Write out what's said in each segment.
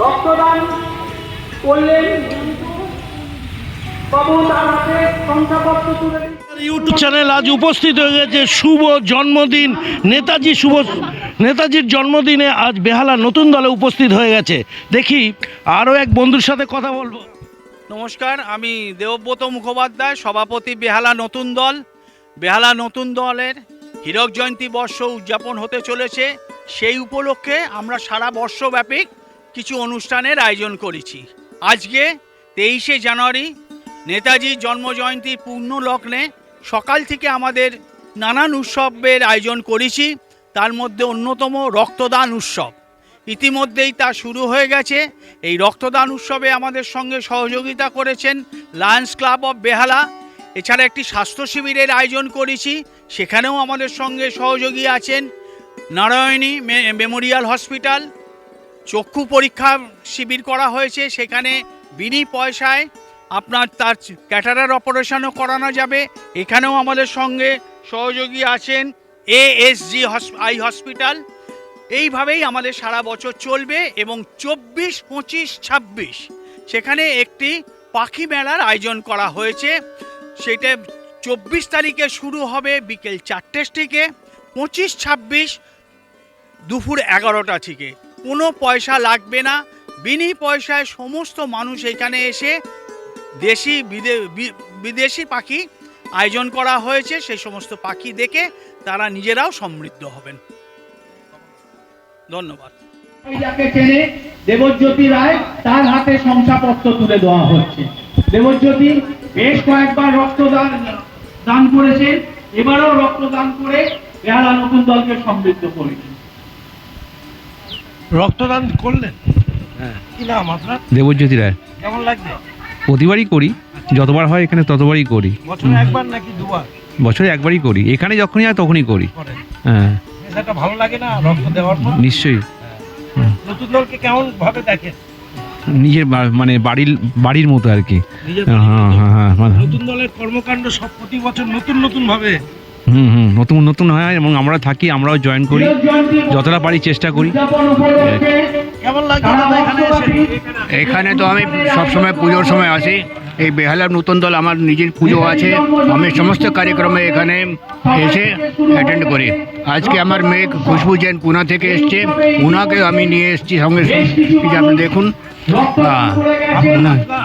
রক্তদান করলেন YouTube channel আজ উপস্থিত হয়ে গেছে। শুভ জন্মদিন। নেতাজি শুভ নেতাজির জন্মদিনে আজ বেহালা নতুন দলে উপস্থিত হয়ে গেছে। দেখি আরও এক বন্ধুর সাথে কথা বলব। নমস্কার আমি দেবব্রত মুখোপাধ্যায় সভাপতি বেহালা নতুন দল। বেহালা নতুন দলের হীরক জয়ন্তী বর্ষ উদযাপন হতে চলেছে। সেই উপলক্ষে আমরা সারা বর্ষব্যাপী কিছু অনুষ্ঠানের আয়োজন করেছি। আজকে তেইশে জানুয়ারি নেতাজির জন্মজয়ন্তীর পূর্ণ লগ্নে সকাল থেকে আমাদের নানান উৎসবের আয়োজন করেছি, তার মধ্যে অন্যতম রক্তদান উৎসব। ইতিমধ্যেই তা শুরু হয়ে গেছে। এই রক্তদান উৎসবে আমাদের সঙ্গে সহযোগিতা করেছেন লায়ন্স ক্লাব অফ বেহালা। এছাড়া একটি স্বাস্থ্য শিবিরের আয়োজন করেছি, সেখানেও আমাদের সঙ্গে সহযোগী আছেন নারায়ণী মেমোরিয়াল হসপিটাল চক্ষু পরীক্ষা শিবির করা হয়েছে। সেখানে বিনি পয়সায় আপনার তার ক্যাটারার অপারেশনও করানো যাবে। এখানেও আমাদের সঙ্গে সহযোগী আছেন এএসজি আই হসপিটাল। এইভাবেই আমাদের সারা বছর চলবে এবং চব্বিশ, পঁচিশ, ছাব্বিশ সেখানে একটি পাখি মেলার আয়োজন করা হয়েছে। সেটা চব্বিশ তারিখে শুরু হবে বিকেল চারটের থেকে পঁচিশ, ছাব্বিশ দুপুর এগারোটা থেকে। কোনো পয়সা লাগবে না। বিনি পয়সায় সমস্ত মানুষ এখানে এসে দেশি বিদেশি পাখি আয়োজন করা হয়েছে। সেই সমস্ত পাখি দেখে তারা নিজেরাও সমৃদ্ধ হবেন। ধন্যবাদ। চেনে দেবজ্যোতি রায়, তার হাতে শংসাপত্র তুলে দেওয়া হচ্ছে। দেবজ্যোতি বেশ কয়েকবার রক্তদান, দান করেছেন। এবারও রক্তদান করে বেহালা নতুন দলকে সমৃদ্ধ করেছেন। রক্তদান করলেন। কি নাম আপনার? দেবজ্যোতি রায়। কেমন লাগছে? প্রতিবারই করি যতবার হয় এখানে ততবারই করি। বছরে একবার নাকি দুবার? বছরে একবারই করি এখানে যখনই হয় তখনই করি। হ্যাঁ। সেটা ভালো লাগে না রক্ত দেওয়ার পর? নিশ্চয়ই। নতুন দলকে কেমন ভাবে দেখেন? নিজের মানে বাড়ির বাড়ির মতো আর কি। হ্যাঁ হ্যাঁ হ্যাঁ মানে- নতুন দলের কর্মকাণ্ড সব প্রতি বছর নতুন নতুন ভাবে। হুম হুম। নতুন নতুন হয় এবং আমরা থাকি আমরাও জয়েন করি। যতটা পারি চেষ্টা করি। এখানে তো আমি সবসময় পুজোর সময় আসি। এই বেহালার নতুন দল আমার নিজের পুজো আছে। আমি সমস্ত কার্যক্রমে এখানে এসে অ্যাটেন্ড করি। আজকে আমার মেয়ে খুশবু জৈন পুনা থেকে এসছে। পুনাকে আমি নিয়ে এসেছি সঙ্গে। আপনি দেখুন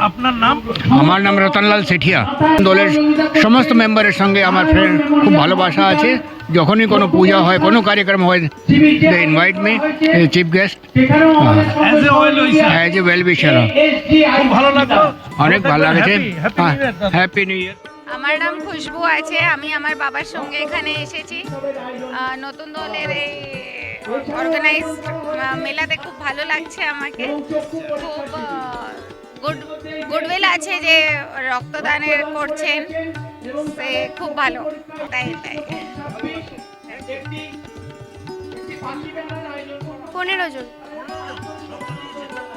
আপনার নাম আমার নাম রতনলাল সেঠিয়া। দলের সমস্ত মেম্বারের সঙ্গে আমার ফ্রেন্ড খুব ভালোবাসা আছে। যখনই কোনো পূজা হয়, কোনো কার্যক্রম হয় invite me chief guest as a well wisher অনেক ভালো লাগছে। হ্যাপি নিউ ইয়ার আমার নাম খুশবু আছে, আমি আমার বাবার সঙ্গে এখানে এসেছি। নতুন দলের এই অর্গানাইজ মেলাতে খুব ভালো লাগছে আমাকে। খুব গুড গুডউইল আছে যে রক্তদানের করছেন। সে খুব ভালো। তাই তাই। পনেরো জন।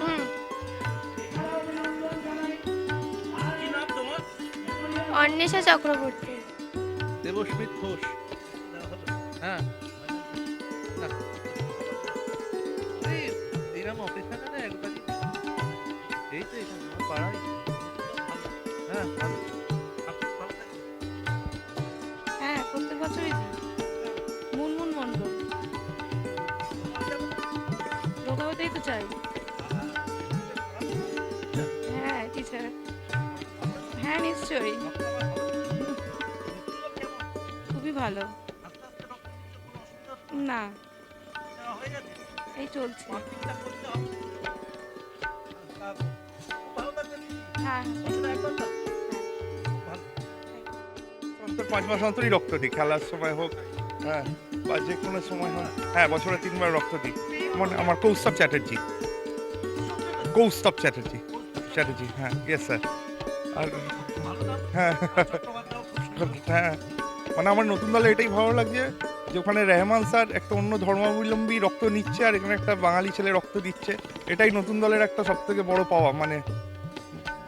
হুম। অন্বেষা চক্রবর্তী। দেবস্মিত ঘোষ। হ্যাঁ। এরকম অপেক্ষা না একবারই এই তো এখানে পাড়ায়। হ্যাঁ ভালো। হ্যাঁ প্রত্যেক বছরই দিই মুনমুন মণ্ডল লোকাবতেই তো চাই। হ্যাঁ টিচার হ্যাঁ নিশ্চয়ই। খুবই ভালো। না। এই চলছে। হ্যাঁ। পাঁচ মাস অন্তরই রক্ত দিই, খেলার সময় হোক হ্যাঁ বা যে কোনো সময় হোক। হ্যাঁ বছরে তিনবার রক্ত দিই। মানে আমার কৌস্তব চ্যাটার্জি। কৌস্তব চ্যাটার্জি। চ্যাটার্জি হ্যাঁ ইয়েস স্যার আর হ্যাঁ হ্যাঁ মানে আমার নতুন দলে এটাই ভালো লাগছে যে ওখানে রেহমান স্যার একটা অন্য ধর্মাবলম্বী রক্ত নিচ্ছে আর এখানে একটা বাঙালি ছেলে রক্ত দিচ্ছে। এটাই নতুন দলের একটা সব থেকে বড় পাওয়া মানে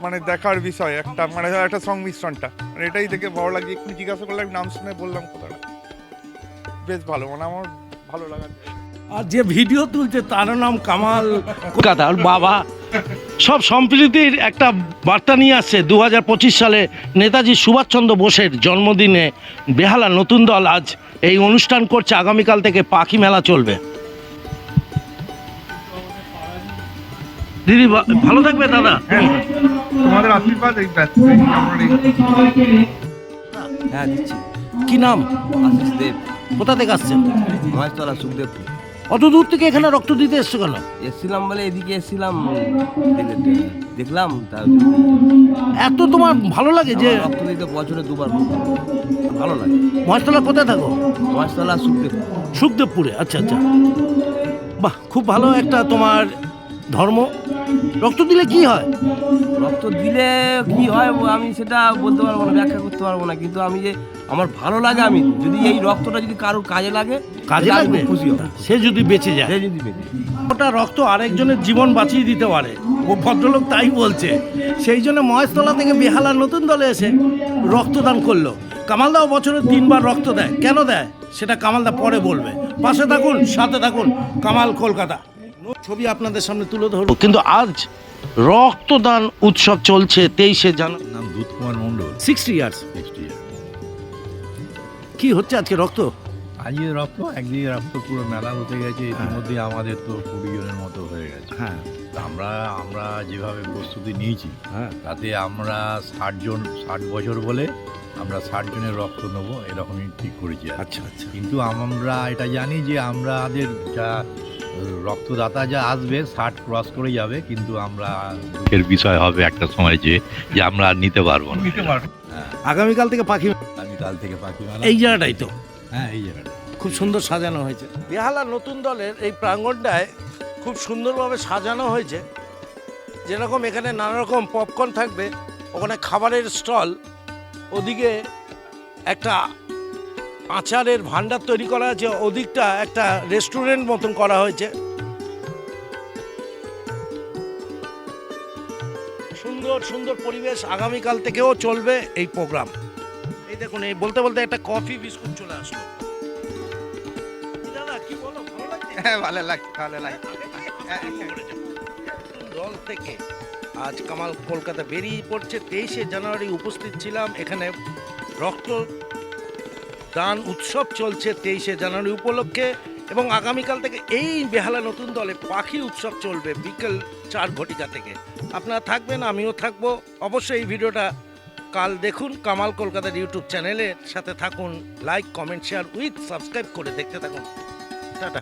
মানে দেখার বিষয় একটা মানে একটা সংমিশ্রণটা। মানে এটাই দেখে ভালো লাগছে। একটু জিজ্ঞাসা করলে আমি নাম শুনে বললাম কথাটা। বেশ ভালো মানে আমার ভালো লাগা। আর যে ভিডিও তুলছে তার নাম কামাল। কলকাতা ওর বাবা। সব সম্প্রীতির একটা বার্তা নিয়ে আসছে দু হাজার পঁচিশ সালে নেতাজি সুভাষচন্দ্র বোসের জন্মদিনে বেহালা নতুন দল আজ এই অনুষ্ঠান করছে। আগামীকাল থেকে পাখি মেলা চলবে। দিদি ভালো থাকবে দাদা? তোমাদের আশীর্বাদ হ্যাঁ দিচ্ছি। কি নাম? আশিস দেব। কোথা থেকে আসছেন? মহেশতলা সুখদেবপুর। অত দূর থেকে এখানে রক্ত দিতে এসছো কেন? এসছিলাম বলে এদিকে এসছিলাম। দেখ- দেখলাম তার এত তোমার ভালো লাগে যে রক্ত দিতে বছরে দুবার ভালো লাগে। মহেশতলা কোথায় থাকো? মহেশতলা সুখদেবপুর সুখদেবপুরে আচ্ছা আচ্ছা। বাহ খুব ভালো একটা তোমার ধর্ম। রক্ত দিলে কি হয়? রক্ত দিলে কি হয় আমি সেটা বলতে পারব না ব্যাখ্যা করতে পারব না কিন্তু আমি যে আমার ভালো লাগে আমি। যদি এই রক্তটা যদি কারোর কাজে লাগে কাজে লাগবে? খুশি হব। সে যদি বেঁচে যায়। সে যদি বেঁচে ওটা রক্ত আরেকজনের জীবন বাঁচিয়ে দিতে পারে। ও ভদ্রলোক তাই বলছে। সেই জন্য মহেশতলা থেকে বেহালা নতুন দলে এসে রক্তদান করল। কামালদাও বছরে তিনবার রক্ত দেয়। কেন দেয়? সেটা কামালদা পরে বলবে। পাশে থাকুন সাথে থাকুন। কামাল কলকাতা। ছবি আপনাদের সামনে তুলে ধরবো। কিন্তু আজ রক্তদান উৎসব চলছে তেইশে জানুয়ারি। নাম দুধ কুমার মণ্ডল। Sixty years. কি হচ্ছে আজকে রক্ত? আজকে রক্ত একদিকে রক্ত পুরো মেলা হতে গেছে ইতিমধ্যে আমাদের তো কুড়ি জনের মতো হয়ে গেছে। হ্যাঁ। আমরা আমরা যেভাবে প্রস্তুতি নিয়েছি হ্যাঁ। তাতে আমরা ষাট জন ষাট বছর বলে আমরা ষাট জনের রক্ত নেব এরকমই ঠিক করেছি আচ্ছা আচ্ছা। কিন্তু আমরা এটা জানি যে আমাদের যা রক্তদাতা যা আসবে ষাট ক্রস করে যাবে কিন্তু আমরা এর বিষয় হবে একটা সময় যে যে আমরা আর নিতে পারব না। নিতে পারব আগামীকাল থেকে পাখি কাল থেকে পাখি এই জায়গাটাই তো। হ্যাঁ এই জায়গাটা খুব সুন্দর সাজানো হয়েছে। বেহালা নতুন দলের এই প্রাঙ্গণটায় খুব সুন্দরভাবে সাজানো হয়েছে। যেরকম এখানে নানা রকম পপকর্ন থাকবে ওখানে খাবারের স্টল ওদিকে একটা আচারের ভান্ডার তৈরি করা আছে ওদিকটা একটা রেস্টুরেন্ট মতন করা হয়েছে। সুন্দর সুন্দর পরিবেশ আগামীকাল থেকেও চলবে এই প্রোগ্রাম এই দেখুন এই বলতে বলতে একটা কফি বিস্কুট চলে আসলো। দাদা কি বলো ভালো লাগছে? হ্যাঁ ভালো লাগছে ভালো লাগছে। দল থেকে আজ কামাল কলকাতা বেরিয়ে পড়ছে তেইশে জানুয়ারি উপস্থিত ছিলাম। এখানে রক্ত দান উৎসব চলছে তেইশে জানুয়ারি উপলক্ষে এবং আগামীকাল থেকে এই বেহালা নতুন দলে পাখি উৎসব চলবে বিকেল চার ঘটিকা থেকে। আপনারা থাকবেন আমিও থাকব। অবশ্যই এই ভিডিওটা কাল দেখুন কামাল কলকাতার ইউটিউব চ্যানেলের সাথে থাকুন like comment share with subscribe করে দেখতে থাকুন। টাটা।